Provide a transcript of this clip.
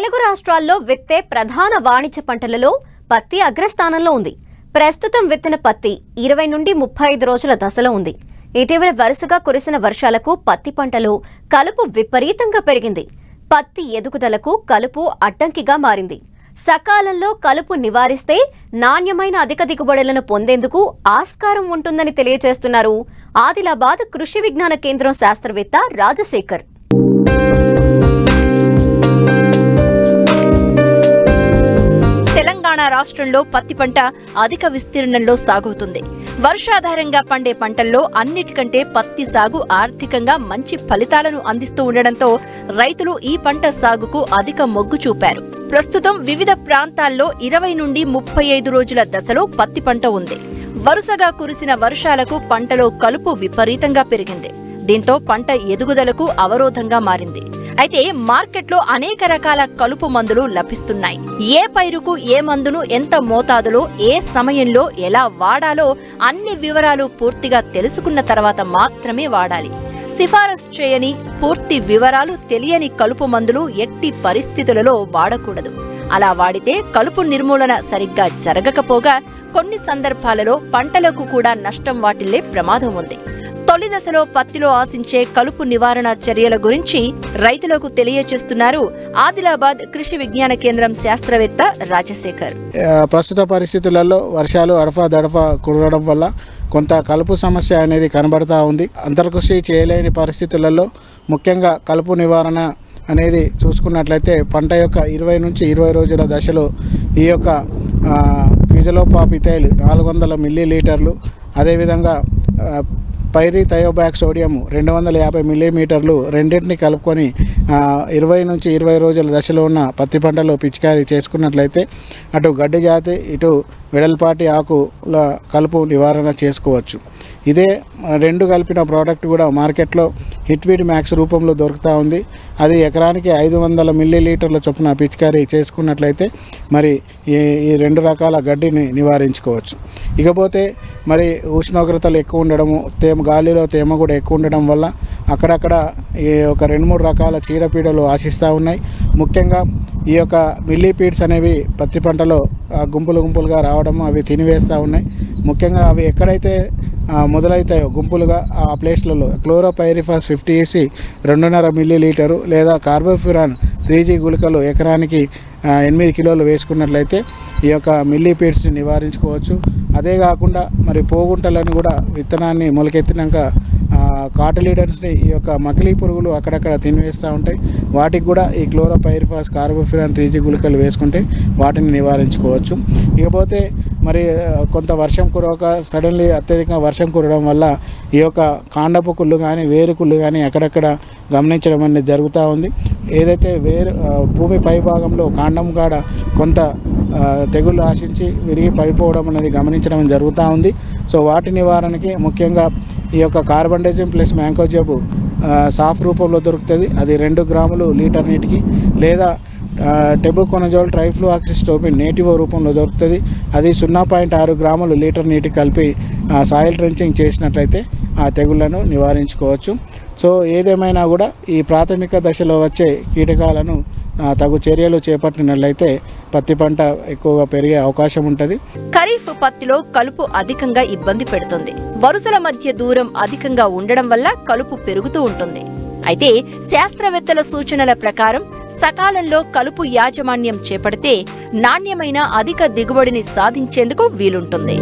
తెలుగు రాష్ట్రాల్లో విత్తే ప్రధాన వాణిజ్య పంటలలో పత్తి అగ్రస్థానంలో ఉంది. ప్రస్తుతం విత్తిన పత్తి ఇరవై నుండి ముప్పై ఐదు రోజుల దశలో ఉంది. ఇటీవల వరుసగా కురిసిన వర్షాలకు పత్తి పంటలో కలుపు విపరీతంగా పెరిగింది. పత్తి ఎదుగుదలకు కలుపు అడ్డంకిగా మారింది. సకాలంలో కలుపు నివారిస్తే నాణ్యమైన అధిక దిగుబడులను పొందేందుకు ఆస్కారం ఉంటుందని తెలియజేస్తున్నారు ఆదిలాబాద్ కృషి విజ్ఞాన కేంద్రం శాస్త్రవేత్త రాజశేఖర్. తెలంగాణ రాష్ట్రంలో పత్తి పంట అధిక విస్తీర్ణంలో సాగుతుంది. వర్షాధారంగా పండే పంటల్లో అన్నిటికంటే పత్తి సాగు ఆర్థికంగా మంచి ఫలితాలను అందిస్తూ ఉండడంతో రైతులు ఈ పంట సాగుకు అధిక మొగ్గు చూపారు. ప్రస్తుతం వివిధ ప్రాంతాల్లో ఇరవై నుండి ముప్పై ఐదు రోజుల దశలో పత్తి పంట ఉంది. వరుసగా కురిసిన వర్షాలకు పంటలో కలుపు విపరీతంగా పెరిగింది. దీంతో పంట ఎదుగుదలకు అవరోధంగా మారింది. అయితే మార్కెట్లో అనేక రకాల కలుపు మందులు లభిస్తున్నాయి. ఏ పైరుకు ఏ మందును ఎంత మోతాదులో ఏ సమయంలో ఎలా వాడాలో అన్ని వివరాలు పూర్తిగా తెలుసుకున్న తర్వాత మాత్రమే వాడాలి. సిఫారసు చేయని పూర్తి వివరాలు తెలియని కలుపు మందులు ఎట్టి పరిస్థితులలో వాడకూడదు. అలా వాడితే కలుపు నిర్మూలన సరిగ్గా జరగకపోగా కొన్ని సందర్భాలలో పంటలకు కూడా నష్టం వాటిల్లే ప్రమాదం ఉంది. తొలి దశలో పత్తిలో ఆశించే కలుపు నివారణ చర్యల గురించి రైతులకు తెలియచేస్తున్నారు ఆదిలాబాద్ కృషి విజ్ఞాన కేంద్రం శాస్త్రవేత్త రాజశేఖర్. ప్రస్తుత పరిస్థితులలో వర్షాలు అడఫా దడఫా కురవడం వల్ల కొంత కలుపు సమస్య అనేది కనబడతా ఉంది. అంతర్కృషి చేయలేని పరిస్థితులలో ముఖ్యంగా కలుపు నివారణ అనేది చూసుకున్నట్లయితే పంట యొక్క ఇరవై నుంచి ఇరవై రోజుల దశలో ఈ యొక్క క్విజలోపాపితైల్ నాలుగు వందల మిల్లీ లీటర్లు అదేవిధంగా పైరీ థయోబ్యాక్ సోడియం రెండు వందల యాభై మిల్లీమీటర్లు రెండింటిని కలుపుకొని ఇరవై నుంచి ఇరవై రోజుల దశలో ఉన్న పత్తి పంటలో పిచికారీ చేసుకున్నట్లయితే అటు గడ్డి జాతి ఇటు వెడల్పాటి ఆకుల కలుపు నివారణ చేసుకోవచ్చు. ఇదే రెండు కలిపిన ప్రోడక్ట్ కూడా మార్కెట్లో హిట్వీడ్ మ్యాక్స్ రూపంలో దొరుకుతూ ఉంది. అది ఎకరానికి ఐదు వందల మిల్లీ లీటర్ల చొప్పున పిచికారీ చేసుకున్నట్లయితే మరి ఈ రెండు రకాల గడ్డిని నివారించుకోవచ్చు. ఇకపోతే మరి ఉష్ణోగ్రతలు ఎక్కువ ఉండడము తేమ గాలిలో తేమ కూడా ఎక్కువ ఉండడం వల్ల అక్కడక్కడ ఈ ఒక రెండు మూడు రకాల చీడపీడలు ఆశిస్తూ ఉన్నాయి. ముఖ్యంగా ఈ యొక్క మిల్లీపీడ్స్ అనేవి పత్తి పంటలో గుంపులు గుంపులుగా రావడం అవి తినివేస్తూ ఉన్నాయి. ముఖ్యంగా అవి ఎక్కడైతే మొదలవుతాయో గుంపులుగా ఆ ప్లేస్లలో క్లోరోపైరిఫాస్ ఫిఫ్టీ ఈసీ రెండున్నర మిల్లీ లీటరు లేదా కార్బోఫ్యూరాన్ త్రీ జీ గుళికలు ఎకరానికి ఎనిమిది కిలోలు వేసుకున్నట్లయితే ఈ యొక్క మిల్లీపీడ్స్ని నివారించుకోవచ్చు. అదే కాకుండా మరి పోగుంటలను కూడా విత్తనాన్ని మొలకెత్తినాక కాటలీడర్స్ని ఈ యొక్క మకిలీ పురుగులు అక్కడక్కడ తినివేస్తూ ఉంటాయి. వాటికి కూడా ఈ క్లోరోపైరిఫాస్ కార్బోఫిరాన్ త్రీ జీ గుళికలు వేసుకుంటే వాటిని నివారించుకోవచ్చు. ఇకపోతే మరి కొంత వర్షం కురవక సడన్లీ అత్యధికంగా వర్షం కురవడం వల్ల ఈ యొక్క కాండపు కుళ్ళు కానీ వేరు కుళ్ళు కానీ అక్కడక్కడ గమనించడం అనేది జరుగుతూ ఉంది. ఏదైతే వేరు భూమి పై భాగంలో కాండం కాడ కొంత తెగుళ్ళు ఆశించి విరిగి పడిపోవడం అనేది గమనించడం జరుగుతూ ఉంది. సో వాటి నివారణకి ముఖ్యంగా ఈ యొక్క కార్బండైజిం ప్లస్ మ్యాంకోజబు సాఫ్ రూపంలో దొరుకుతుంది. అది రెండు గ్రాములు లీటర్ నీటికి లేదా టెబుకొనజోల్ ట్రైఫ్లూఆక్సిస్టోపిన్ నేటివో రూపంలో దొరుకుతుంది. అది సున్నా పాయింట్ ఆరు గ్రాములు లీటర్ నీటి కలిపి సాయిల్ ట్రెంచింగ్ చేసినట్లయితే ఆ తెగుళ్ళను నివారించుకోవచ్చు. సో ఏదేమైనా కూడా ఈ ప్రాథమిక దశలో వచ్చే కీటకాలను తగు చర్యలు చేపట్టినట్లయితే పత్తి పంట ఎక్కువగా పెరిగే అవకాశం ఉంటుంది. ఖరీఫ్ పత్తిలో కలుపు అధికంగా ఇబ్బంది పెడుతుంది. వరుసల మధ్య దూరం అధికంగా ఉండడం వల్ల కలుపు పెరుగుతూ ఉంటుంది. అయితే శాస్త్రవేత్తల సూచనల ప్రకారం సకాలంలో కలుపు యాజమాన్యం చేపడితే నాణ్యమైన అధిక దిగుబడిని సాధించేందుకు వీలుంటుంది.